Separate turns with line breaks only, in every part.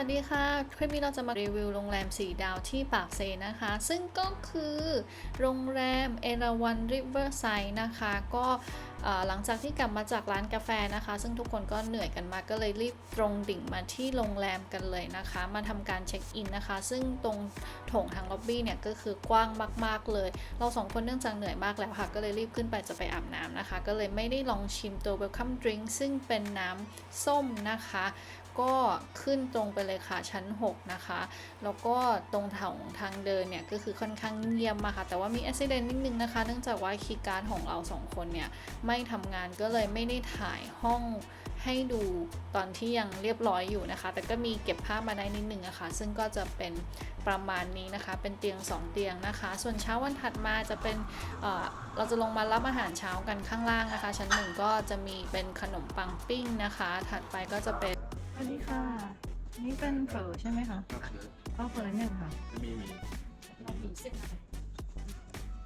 วัสดีค่ะ คลิปนี้เราจะมารีวิวโรงแรม 4 ดาวที่ปากเซนะคะ ซึ่งก็คือโรงแรมเอราวันริเวอร์ไซด์นะคะ ก็หลังจากที่กลับมาจากร้านกาแฟนะคะ ซึ่งทุกคนก็เหนื่อยกันมากก็เลยรีบตรงดิ่งมาที่โรงแรมกันเลยนะคะ มาทำการเช็คอินนะคะ ซึ่งตรงโถงทางล็อบบี้เนี่ยก็คือกว้างมาก ๆเลย เราสองคนเนื่องจากเหนื่อยมากแล้วค่ะ ก็เลยรีบขึ้นไปจะไปอาบน้ำนะคะ ก็เลยไม่ได้ลองชิมตัว Welcome Drink ซึ่งเป็นน้ำส้มนะคะ ก็ขึ้นตรงไปเลยค่ะชั้น 6 นะคะ แล้วก็ตรงทางทางเดินเนี่ยก็คือค่อนข้างเงียบมากค่ะ แต่ว่ามีอุบิเหตุนิดนึงนะคะ เนื่องจากว่าคีย์การ์ดของเราสองคนเนี่ยไม่ทำงานก็เลยไม่ได้ถ่ายห้องให้ดูตอนที่ยังเรียบร้อยอยู่นะคะ แต่ก็มีเก็บภาพมาได้นิดนึงอะคะ ซึ่งก็จะเป็นประมาณนี้นะคะ เป็นเตียง 2 เตียงนะคะ ส่วนเช้าวันถัดมาจะเป็นเเราจะลงมารับอาหารเช้ากันข้างล่างนะคะ ชั้นหนึ่งก็จะมีเป็นขนมปังปิ้งนะคะ ถัดไปก็จะเป็น วัสดีค่ะ นี่เป็นเฝอใช่ไหมคะ
ครับคือ
ข้าวเฝอหนึ่งค่ะ
จะมีมี
เรามีสิบ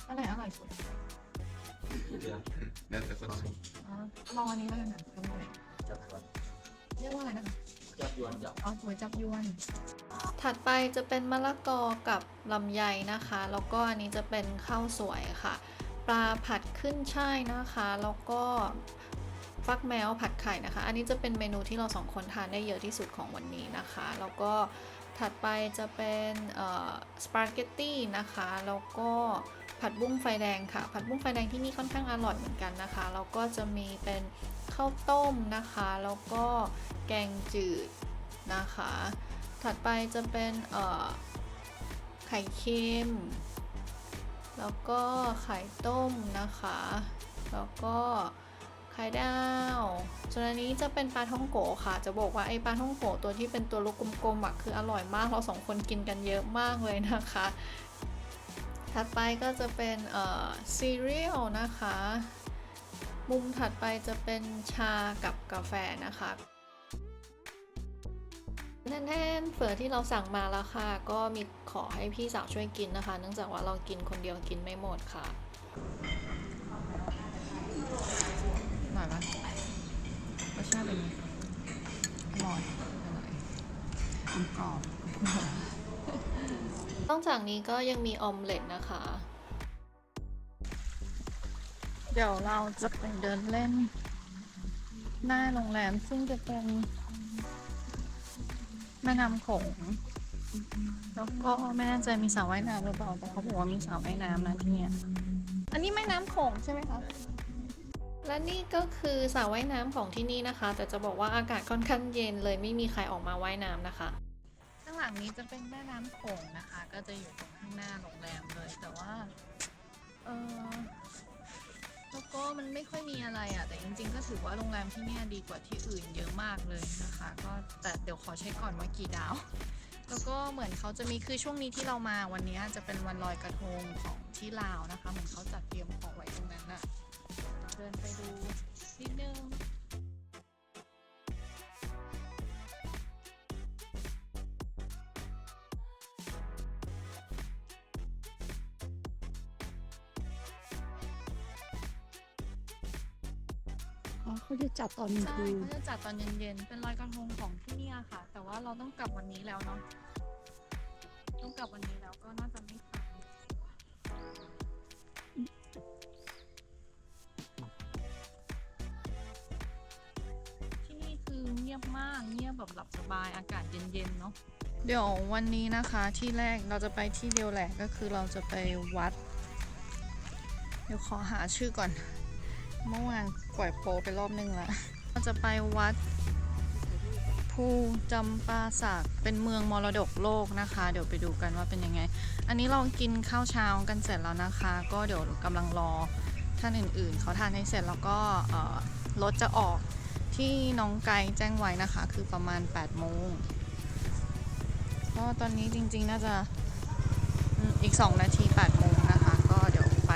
อะไรอร่อยสุด
แล้วแต่คนชอบ
อ๋อลองอันนี้แล้วกันค่ะอร่อย
จับก่อน
เรียกว่าอะไรนะคะ
จับยวนจับ
อ๋อก๋วยจับยวน ถัดไปจะเป็นมะละกอกับลำไยนะคะ แล้วก็อันนี้จะเป็นข้าวสวยค่ะ ปลาผัดขึ้นช่ายนะคะ แล้วก็ ฟักแมวผัดไข่นะคะ อันนี้จะเป็นเมนูที่เราสองคนทานได้เยอะที่สุดของวันนี้นะคะ แล้วก็ถัดไปจะเป็นสปาเกตตี้นะคะ แล้วก็ผัดบุ้งไฟแดงค่ะ ผัดบุ้งไฟแดงที่นี่ค่อนข้างอร่อยเหมือนกันนะคะ แล้วก็จะมีเป็นข้าวต้มนะคะ แล้วก็แกงจืดนะคะ ถัดไปจะเป็นไข่เค็ม แล้วก็ไข่ต้มนะคะ แล้วก็ ไข่ดาวส่วนอันนี้จะเป็นปลาท่องโกะค่ะ จะบอกว่าไอ้ปลาท่องโกะตัวที่เป็นตัวลูกกลมๆอะคืออร่อยมากเราสองคนกินกันเยอะมากเลยนะคะ ถัดไปก็จะเป็นเอ่อซีเรียลนะคะ มุมถัดไปจะเป็นชากับกาแฟนะคะแน่นๆเฝอที่เราสั่งมาแล้วค่ะ ก็มีขอให้พี่สาวช่วยกินนะคะ เนื่องจากว่าเรากินคนเดียวกินไม่หมดค่ะ
ร่อยปะรสชาติเป็นไงอร่อยอร่อยกลมกรอบ
นอกจากนี้ก็ยังมีออมเล็ตนะคะ เดี๋ยวเราจะไปเดินเล่น หน้าโรงแรมซึ่งจะเป็นแม่น้ำโขงแล้วก็ไม่แน่ใจมีสระว่ายน้ำหรือเปล่าแต่เขาบอกว่ามีสระว่ายน้ำนะที่เนี่ยอันนี้แม่น้ำโขงใช่ไหมคะ และนี่ก็คือสระว่ายน้ำของที่นี่นะคะ แต่จะบอกว่าอากาศค่อนข้างเย็นเลยไม่มีใครออกมาว่ายน้ำนะคะ ข้างหลังนี้จะเป็นแม่น้ำโขงนะคะ ก็จะอยู่ตรงข้างหน้าโรงแรมเลยแต่ว่าเออแล้วก็มันไม่ค่อยมีอะไรอะ่ะแต่จริงๆ ก็ถือว่าโรงแรมที่นี่ดีกว่าที่อื่นเยอะมากเลยนะคะ ก็แต่เดี๋ยวขอเช็คก่อนว่ากี่ดาว แล้วก็เหมือนเขาจะมีคือช่วงนี้ที่เรามาวันนี้จะเป็นวันลอยกระทงของที่ลาวนะคะ เหมือนเขาจัดเตรียมของไว้ตรงนั้นน่ะ เดินไปดูนิดนึง
อ๋อเขาจะจัดตอนกลาง
ใช่
คืน
เขาจะจัดตอนเย็นๆ เป็นลอยกระทงของที่เนี่ยค่ะ แต่ว่าเราต้องกลับวันนี้แล้วเนาะต้องกลับวันนี้แล้วก็น่าจะไม่ทัน บมาก เงียบแบบหลับสบาย อากาศเย็นๆเนาะ เดี๋ยววันนี้นะคะที่แรกเราจะไปที่เดียวแหละก็คือเราจะไปวัด เดี๋ยวขอหาชื่อก่อน เมื่อวานปล่อยโปไปรอบนึงแล้วเราจะไปวัดภูจำปาสักเป็นเมืองมรดกโลกนะคะ เดี๋ยวไปดูกันว่าเป็นยังไง อันนี้เรากินข้าวเช้ากันเสร็จแล้วนะคะ ก็เดี๋ยวกำลังรอท่านอื่นๆ เขาทานให้เสร็จแล้วก็รถจะออก ที่น้องไกด์แจ้งไว้นะคะ คือประมาณ8โมงก็ตอนนี้จริงๆน่าจะอืมอีก 2 นาที8โมงนะคะ ก็เดี๋ยวไป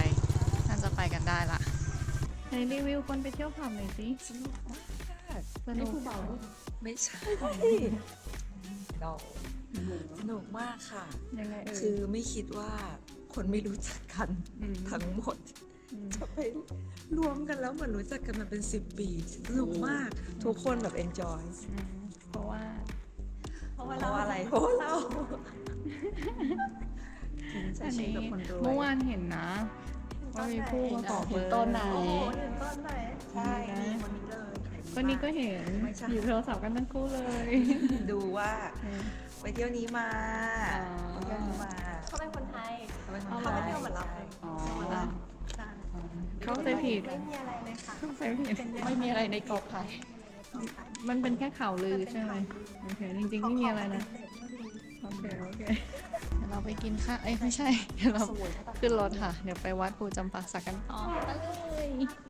น่าจะไปกันได้ละในรีวิวคนไปเที่ยวผับหน่อยสิ
สนุกมาก
สนุก
ไม่ใช่ดอกสนุกมากค่ะ
ยังไงเอ่ย
คือไม่คิดว่าคนไม่รู้จักกัน
ม
ทั้งหมด
อืม
จะไปรวมกันแล้วเหมือนรู้จักกันมาเป็นสิบปีสนุกมากทุกคนแบบ enjoy
อืมเพราะว่า
เพราะราะว่าอะไรเพราะว่าเราใช้
อัน
ชีวิ
นี้
ตแบบคนรวย
เมื่อวานเห็นนะว่ามีผู้มาขอเบอร์
ต้นไหน
โอ้โหเห็นต้นไหนใช่นี่วันนี้เลย
วันนี้ก็เห็น
ไม่ใช่
อยู่โทรศัพท์กันทั้งคู่เลย
ดูว่าไปเที่ยวนี้มา
อ๋อ
ไปเที่ยวนี้มา
เขาเป็นคนไทย
เขาเป็นค
เอา
น
เหร
ไท
อ
ย
เที่ยวเหมือนเราเลย
อ๋อ
ใช่
เข้าใจผิด
ไม่มีอะไรเลยค่ะ
เข้าใจผิด
ไม่มีอะไรในกรอบไข่
มันเป็นแค่ข่าวลือใช่ไหมโอเคจริงๆไม่มีอะไรนะโอเคโอเคเดี๋ยวเราไปกินข้าวเอ้ยไม่ใช่เดี๋ยวเราขึ้นรถค่ะ เดี๋ยวไปวัดภูจำปาสักกันต่อไปเลย